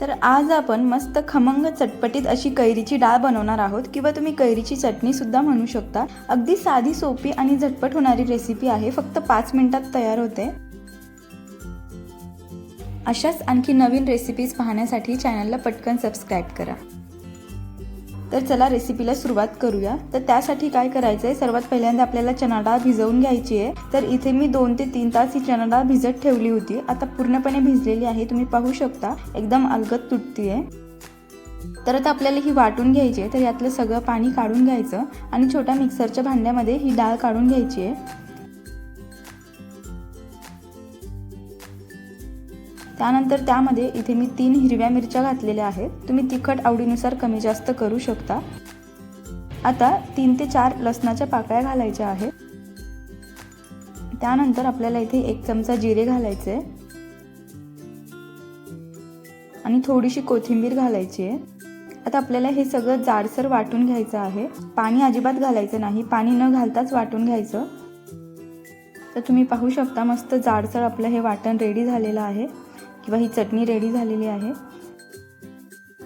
तर आज आपण मस्त खमंग चटपटीत अशी कैरीची डाळ बनवणार आहोत किंवा तुम्ही कैरीची चटणी सुद्धा म्हणू शकता. अगदी साधी सोपी आणि झटपट होणारी रेसिपी आहे. फक्त पाच मिनिटात तयार होते. अशाच आणखी नवीन रेसिपीज पाहण्यासाठी चॅनलला पटकन सबस्क्राईब करा. तर चला रेसिपीला सुरुवात करूया. तर त्यासाठी काय करायचं आहे सर्वात पहिल्यांदा आपल्याला चना डाळ भिजवून घ्यायची आहे. तर इथे मी दोन ते तीन तास ही चना डाळ भिजत ठेवली होती. आता पूर्णपणे भिजलेली आहे. तुम्ही पाहू शकता. एकदम अलगत तुटतीये. तर आता आपल्याला ही वाटून घ्यायची आहे. तर यातलं सगळं पाणी काढून घ्यायचं आणि छोट्या मिक्सरच्या भांड्यामध्ये ही डाळ काढून घ्यायची आहे. त्यानंतर त्यामध्ये इथे मी तीन हिरव्या मिरच्या घातलेल्या आहेत. तुम्ही तिखट आवडीनुसार कमी जास्त करू शकता. आता तीन ते चार लसणाच्या पाकळ्या घालायच्या आहेत. त्यानंतर आपल्याला इथे एक चमचा जिरे घालायचे. आणि थोडीशी कोथिंबीर घालायची आहे. आता आपल्याला हे सगळं जाडसर वाटून घ्यायचं आहे. पाणी अजिबात घालायचं नाही. पाणी न घालताच वाटून घ्यायचं. तर तुम्ही पाहू शकता मस्त जाडसर आपलं हे वाटण रेडी झालेलं आहे. किंवा ही चटणी रेडी झालेली आहे.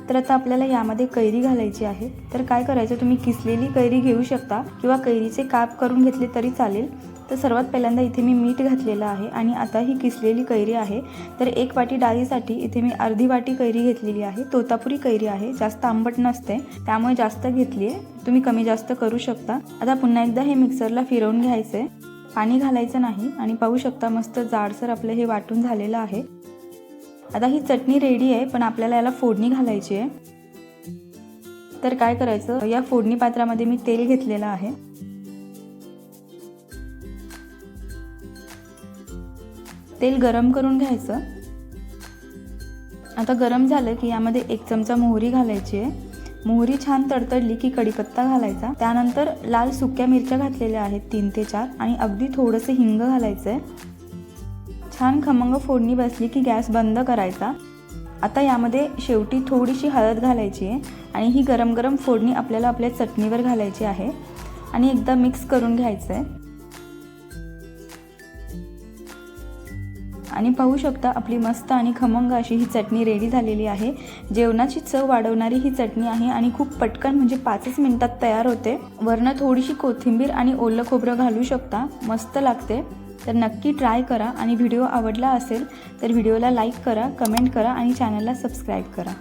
तर आता आपल्याला यामध्ये कैरी घालायची आहे. तर काय करायचं? तुम्ही किसलेली कैरी घेऊ शकता किंवा कैरीचे काप करून घेतले तरी चालेल. तर सर्वात पहिल्यांदा इथे मी मीठ घातलेलं आहे आणि आता ही किसलेली कैरी आहे. तर एक वाटी डाळीसाठी इथे मी अर्धी वाटी कैरी घेतलेली आहे. तोतापुरी कैरी आहे. जास्त आंबट नसते. त्यामुळे जास्त घेतली आहे तुम्ही कमी जास्त करू शकता. आता पुन्हा एकदा हे मिक्सरला फिरवून घ्यायचं आहे पाणी घालायचं नाही आणि पाहू शकता मस्त जाडसर आपलं हे वाटून झालेलं आहे. आता ही चटणी रेडी आहे पण आपल्याला याला फोडणी घालायची आहे. तर काय करायचं या फोडणी पात्रामध्ये मी तेल घेतलेलं आहे. तेल गरम करून घ्यायचं. आता गरम झालं की यामध्ये एक चमचा मोहरी घालायची आहे. मोहरी छान तडतडली की कडीपत्ता घालायचा. त्यानंतर लाल सुक्या मिरच्या घातलेल्या आहेत तीन ते चार आणि अगदी थोडंसं हिंग घालायचं आहे छान खमंग फोडणी बसली की गॅस बंद करायचा. आता यामध्ये शेवटी थोडीशी हळद घालायची आहे आणि ही गरम गरम फोडणी आपल्याला आपल्या चटणीवर घालायची आहे आणि एकदा मिक्स करून घ्यायचं आहे आणि पाहू शकता आपली मस्त आणि खमंग अशी ही चटणी रेडी झालेली आहे. जेवणाची चव वाढवणारी ही चटणी आहे आणि खूप पटकन म्हणजे पाचच मिनिटात तयार होते. वरनं थोडीशी कोथिंबीर आणि ओलं खोबरं घालू शकता. मस्त लागते. तर नक्की ट्राय करा आणि व्हिडिओ आवडला असेल तर व्हिडिओला लाईक करा कमेंट करा आणि चॅनलला सबस्क्राईब करा.